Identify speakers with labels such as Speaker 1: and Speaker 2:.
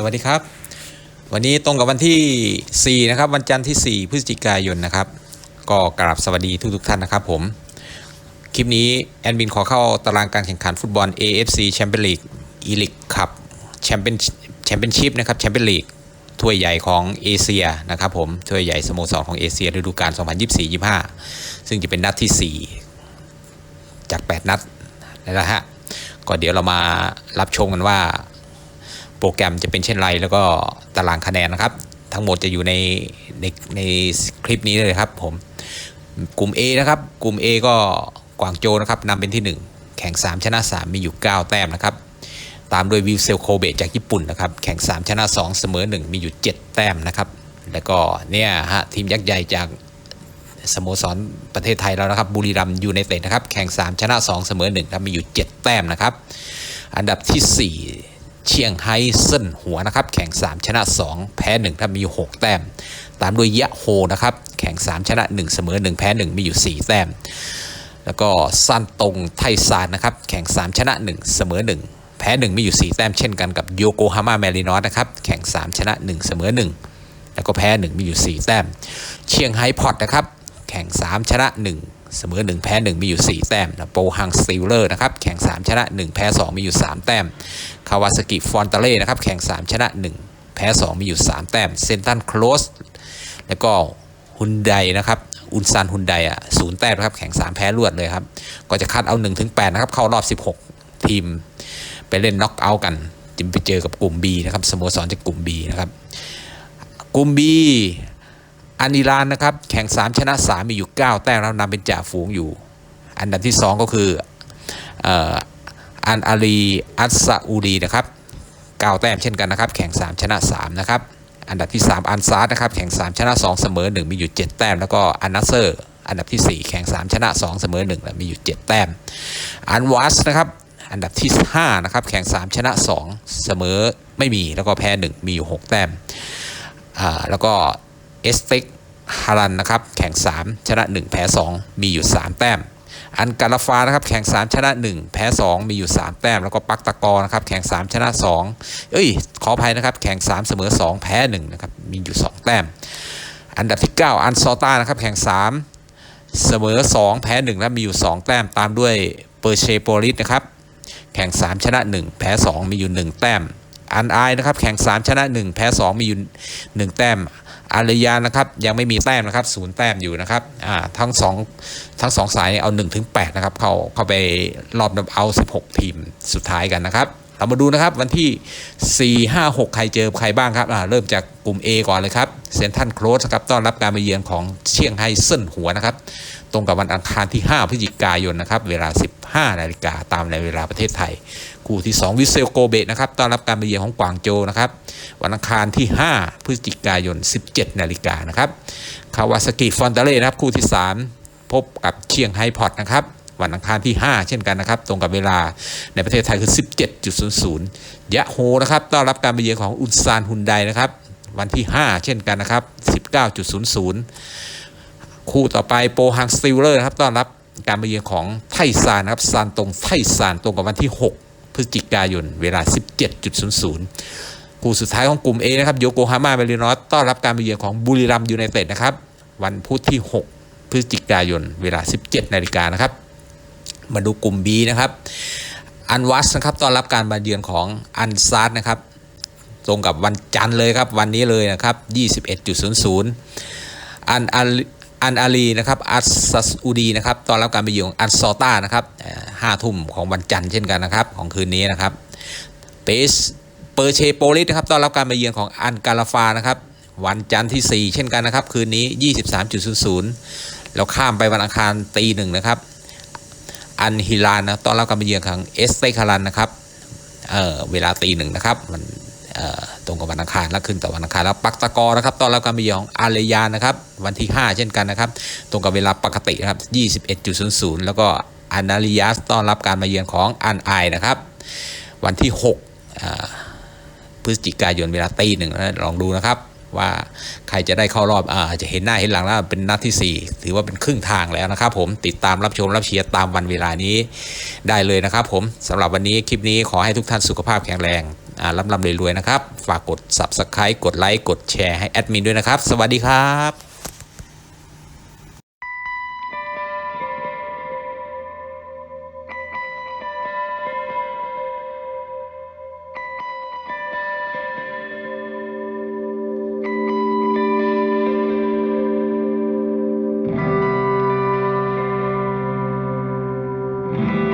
Speaker 1: สวัสดีครับ วันนี้ตรงกับวันที่ 4 นะครับ วันจันทร์ที่ 4 พฤศจิกายนนะครับ ก็กราบสวัสดีทุกๆท่านนะครับผม คลิปนี้ แอดมินขอเข้าตารางการแข่งขันฟุตบอล AFC Champions League e l i g คับแชมเปี้ยนแชมเปี้ยนชิพนะครับแชมเปี้ยนลีกถ้วยใหญ่ของเอเชียนะครับผมถ้วยใหญ่สโมสรของเอเชียฤดูกาล 2024-25 ซึ่งจะเป็นนัดที่ 4 จาก 8 นัดนะฮะก็เดี๋ยวเรามารับชมกันว่า โปรแกรมจะเป็นเช่นไรแล้วก็ตารางคะแนนนะครับ ทั้งหมดจะอยู่ในในในคลิปนี้เลยครับผมกลุ่ม A นะครับกลุ่ม A ก็กวางโจนะครับนำเป็นที่ 1 แข่ง 3 ชนะ 3 มีอยู่ 9 แต้มนะครับ ตามด้วยวิลเซลโคเบจากญี่ปุ่นนะครับ แข่ง 3 ชนะ 2 เสมอ 1 มีอยู่ 7 แต้มนะครับ แล้วก็เนี่ยฮะทีมยักษ์ใหญ่จากสโมสรประเทศไทยแล้วนะครับบุรีรัมย์ยูไนเต็ดนะครับ แข่ง 3 ชนะ 2 เสมอ1ครับมีอยู่ 7 แต้มนะครับ อันดับทีสี่4 เชียงไฮ้เซินหัวนะครับ แข่ง 3 ชนะ 2 แพ้1ครับมีอยู่6แต้ม ตามด้วยยะโฮนะครับ แข่ง 3 ชนะ 1 เสมอ 1 แพ้ 1 มีอยู่ 4 แต้ม แล้วก็ซันตงไทซานนะครับ แข่ง 3 ชนะ 1 เสมอ 1 แพ้ 1 มีอยู่ 4 แต้มเช่นกันกับโยโกฮาม่าแมรินอสนะครับ แข่ง 3 ชนะ 1 เสมอ 1 แล้วก็แพ้ 1 มีอยู่ 4 แต้ม เชียงไฮ้พอตนะครับ แข่ง 3 ชนะ 1 เสมอ 1 แพ้ 1 มีอยู่ 4 แต้มนะโปฮังสติลเลอร์นะครับแข่ง 3 ชนะ 1 แพ้ 2 มีอยู่ 3 แต้ม คาวาสกิฟอนตาเล่นะครับแข่ง 3 ชนะ 1 แพ้ 2 มีอยู่ 3 แต้ม เซนตันโคลสแล้วก็ฮุนไดนะครับอุนซันฮุนไดอะศูนย์แต้มนะครับแข่ง 3 แพ้รวดเลยครับ ก็จะคัดเอา 1-8 นะครับ เข้ารอบ 16 ทีม ไปเล่นน็อกเอาท์กันจึงไปเจอกับกลุ่ม B นะครับสโมสรจากกลุ่ม B นะครับกลุ่ม B อานิรานนะครับแข่ง 3 ชนะ 3 มีอยู่ 9 แต้มแล้วนำเป็นจ่าฝูงอยู่ อันดับที่ 2 ก็คืออันอาลีอัสซาอูดีนะครับ9แต้มเช่นกันนะครับแข่ง 3 ชนะ 3 นะครับ อันดับที่ 3 อันซาร์นะครับแข่ง 3 ชนะ 2 เสมอ 1 มีอยู่ 7 แต้ม แล้วก็อันนัสเซอร์ อันดับที่ 4 แข่ง 3 ชนะ 2 เสมอ1แล้วมีอยู่ 7 แต้ม อันวัสนะครับอันดับที่ 5 นะครับ แข่ง 3 ชนะ 2 เสมอไม่มีแล้วก็แพ้ 1 มีอยู่ 6 แต้มอ่าแล้วก็ เอสเต็กฮารันนะครับแข่ง 3 ชนะ 1 แพ้ 2 มีอยู่ 3 แต้ม อันกาลาฟานะครับแข่ง 3 ชนะ 1 แพ้ 2 มีอยู่ 3 แต้ม แล้วก็ปักตะกอนะครับแข่ง 3 ชนะ 2 เอ้ย ขออภัยนะครับ แข่ง 3 เสมอ 2 แพ้1นะครับมีอยู่ 2 แต้ม อันดับที่ 9 อันซอต้านะครับแข่ง 3 เสมอ 2 แพ้1และมีอยู่ 2 แต้มตามด้วยเปอร์เชโปลิสนะครับแข่ง 3 ชนะ 1 แพ้ 2 มีอยู่ 1 แต้ม อันไอนะครับแข่ง 3 ชนะ 1 แพ้ 2 มีอยู่ 1 แต้ม อารยานะครับยังไม่มีแต้มนะครับศูนย์แต้มอยู่นะครับอ่าทั้งสองทั้งสองสายเอา1ถึงแนะครับเข้าเข้าไปรอบนับเอา 16 ทีมสุดท้ายกันนะครับเรามาดูนะครับวันที่ 4 5 6 ใครเจอใครบ้างครับอ่าเริ่มจากกลุ่ม A ก่อนเลยครับเซนทันโครสครับต้อนรับการมาเยือนของเชียงไฮ้เซินหัวนะครับ ตรงกับวันอังคารที่ 5 พฤศจิกายนนะครับ เวลา 15 นาฬิกาตามในเวลาประเทศไทย คู่ที่ 2 วิเซลโกเบะนะครับต้อนรับการมาเยือนของกวางโจนะครับ วันอังคารที่ 5 พฤศจิกายน 17 นาฬิกานะครับคาวาสกิฟอนตเล่นะครับ คู่ที่ 3 พบกับเชียงไฮพอตนะครับวันอังคารที่ 5 เช่นกันนะครับ ตรงกับเวลาในประเทศไทยคือ 17.00 ยะโฮนะครับต้อนรับการมาเยือนของอุนซานฮุนไดนะครับ วันที่ 5 เช่นกันนะครับ 19.00 คู่ต่อไปโปฮังสติลเลอร์ครับต้อนรับการมาเยือนของไทซานนะครับซานตรงไทซานตรงกับวันที่ 6 พฤศจิกายน เวลา 17.00คู่สุดท้ายของกลุ่ม A นะครับโยโกฮาม่าเมรินอสต้อนรับการมาเยือนของบุรีรัมย์ยูไนเต็ดนะครับวันพุธที่ 6 พฤศจิกายน เวลา 17นาฬิกานะครับมาดูกลุ่ม B นะครับอันวัสนะครับต้อนรับการมาเยือนของอันซาร์นะครับตรงกับวันจันทร์เลยครับวันนี้เลยนะครับ 21.00อันอาลี อันอาลีนะครับอัสซัสอูดีนะครับตอนรับการไปเยือนของอันซอต้านะครับห้าทุ่มของวันจันทร์เช่นกันนะครับของคืนนี้นะครับเปสเปอร์เชโปลิสนะครับตอนรับการไปเยือนของอันกาลาฟานะครับวันจันทร์ที่ 4 เช่นกันนะครับ คืนนี้ 23.00 แล้วข้ามไปวันอังคารตีหนึ่งนะครับ อันฮิลานนะตอนรับการไปเยือนของเอสเตคารันนะครับเออเวลาตีหนึ่งนะครับมัน ตรงกับวันอังคารแล้วขึ้นแต่วันอังคารแล้วปักตะกอนะครับตอนรับการมาเยือนของอาเลยานะครับวันที่ 5 เช่นกันนะครับ ตรงกับเวลาปกตินะครับ21.00 แล้วก็อานาริยัสต้อนรับการมาเยือนของอันไอนะครับ วันที่6พฤศจิกายนเวลาตีหนึ่งนะลองดูนะครับ ว่าใครจะได้เข้ารอบอาจะเห็นหน้าเห็นหลังแล้วเป็นนัดที่ 4 ถือว่าเป็นครึ่งทางแล้วนะครับผมติดตามรับชมรับเชียร์ตามวันเวลานี้ได้เลยนะครับผมสำหรับวันนี้คลิปนี้ขอให้ทุกท่านสุขภาพแข็งแรงอ่าร่ำรวยๆนะครับ ฝากกด subscribe กดไลค์กดแชร์ให้แอดมินด้วยนะครับ สวัสดีครับ Thank you.